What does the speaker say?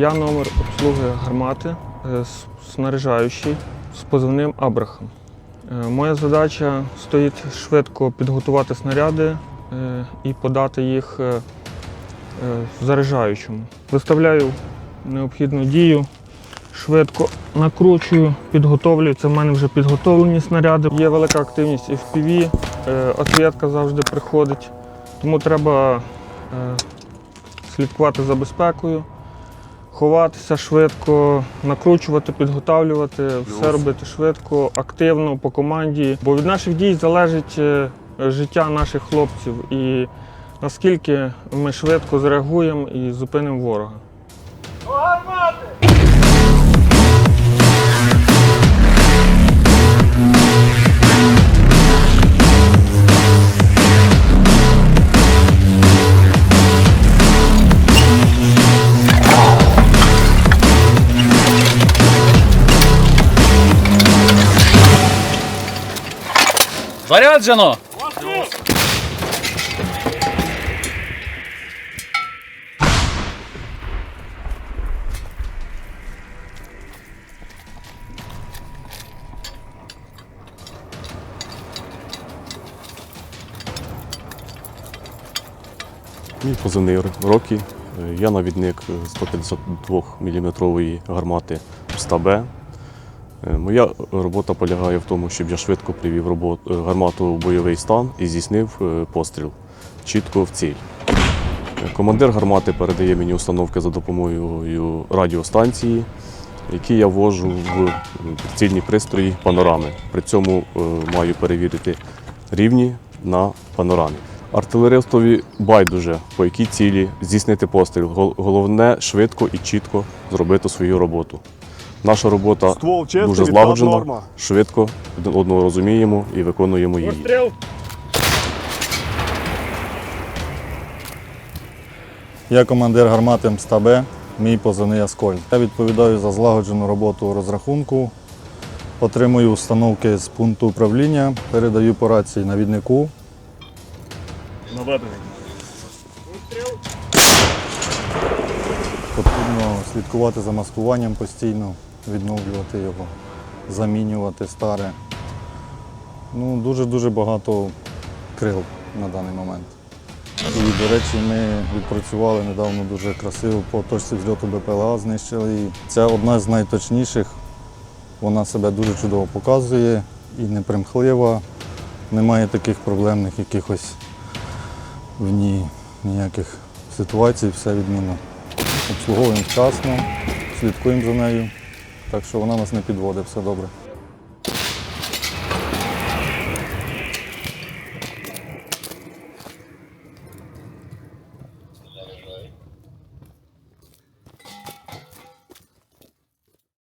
Я номер обслуги гармати, е, снаряжаючий з позивним Абрахам. Е, Моя задача стоїть швидко підготувати снаряди е, і подати їх заряджаючому. Виставляю необхідну дію, швидко накручую, підготовлюю. Це в мене вже підготовлені снаряди. Є велика активність FPV, отвідка завжди приходить. Тому треба слідкувати за безпекою, ховатися швидко, накручувати, підготавлювати, все робити швидко, активно по команді. Бо від наших дій залежить е, життя наших хлопців і наскільки ми швидко зреагуємо і зупинимо ворога. Заряджено! Мій позивний Рокі. Е, я навідник 152 мм гармати 100Б. Моя робота полягає в тому, щоб я швидко привів робот- е, гармату в бойовий стан і здійснив е, постріл чітко в ціль. Е, Командир гармати передає мені установки за допомогою радіостанції, які я ввожу в е, прицільні пристрої панорами. При цьому е, маю перевірити рівні на панорамі. Артилеристові байдуже, по якій цілі здійснити постріл. Головне швидко і чітко зробити свою роботу. Наша робота Ствол чистий, дуже злагоджена, норма. швидко один одного розуміємо і виконуємо її. Я командир гармати МСТАБ, мій позивний Аскольд. Я відповідаю за злагоджену роботу розрахунку, отримую установки з пункту управління, передаю по рації навіднику. Наведений. Потрібно слідкувати за маскуванням постійно, відновлювати його, замінювати старе. Ну, дуже-дуже багато крил на даний момент. І, до речі, ми відпрацювали недавно дуже красиво по точці зльоту БПЛА знищили. І це одна з найточніших. Вона себе дуже чудово показує і непримхлива. Немає таких проблемних якихось в ній ніяких ситуацій, все відмінно. Обслуговуємо вчасно, слідкуємо за нею, так що вона нас не підводить, все добре.